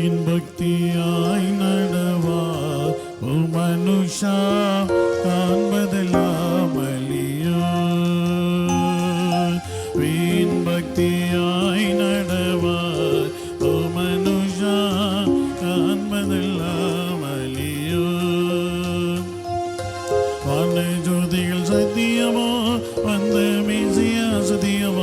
உம்மின் பக்தியாய் நடவா. ஓ மனுஷா காண்பதெல்லாம் அழியா வீண் பக்தியாய் நடவா. ஓ மனுஷா காண்பதெல்லாம் அழியா வான ஜோதிகள் சத்தியமோ வந்த மீசியா சத்தியமோ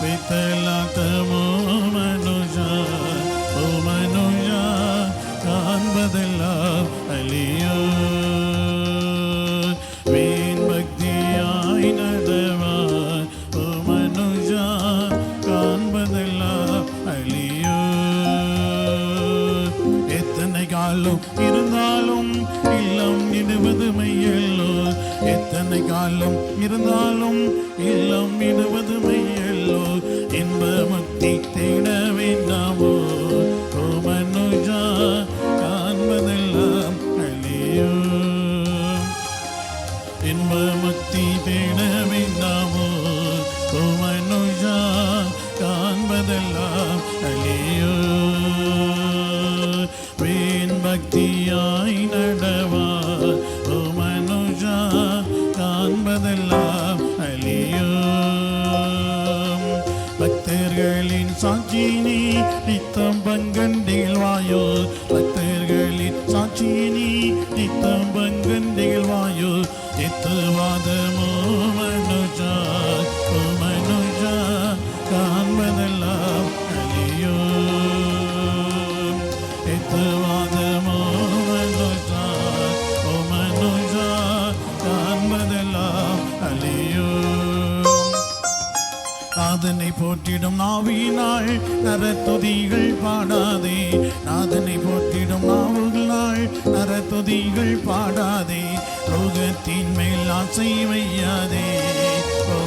பித்தலாட்டமோ மனுஷா ஓ மனுஷா காண்பதெல்லாம் அழியோ வீண் பக்தியாய் நடவார் ஓ மனுஷா காண்பதெல்லாம் அழியோ எத்தனை காலம் இருந்தாலும் இல்லம் இடுவது மையல்லோ எத்தனை காலம் இருந்தாலும் இல்லம் இடுவது இன்ப முக்தி தேட வேண்டாமோ ஓ காண்பதெல்லாம் அழியோ இன்ப முக்தி தேட வேண்டாமோ ஓ காண்பதெல்லாம் அழியோ வீண் பக்தியாய் பக்தர்களின் சாட்சினி நித்தம் பங்கண்டிகள் பக்தர்களின் சாட்சினி நித்தம் பங்கண்டிகள் எத்துவாதமோ மனுஷா ஓ மனுஷா காண்பதெல்லாம் அழியோ எத்துவாதமோ மனுஷா ஓ மனுஷா காண்பதெல்லாம் அழியோ நாதனை போற்றிடும் நாவினாள் நரத்துதிகள் பாடாதே. நாதனை போற்றிடும் நாவுகளாள் நரத்துதிகள் பாடாதே. ரோகத்தின் மேல் ஆசை வையாதே. ஓ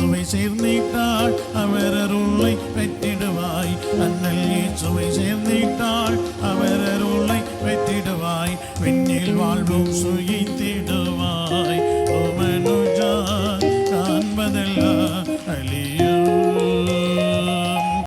இயேசுவை சேர்ந்திட்டாள் அவர் அருளை பெற்றிடுவாய். அண்ணல் இயேசுவை சேர்ந்திட்டாள் அவர் அருளை பெற்றிடுவாய். விண்ணில் வாழ்வும் சுகித்திடுவாய்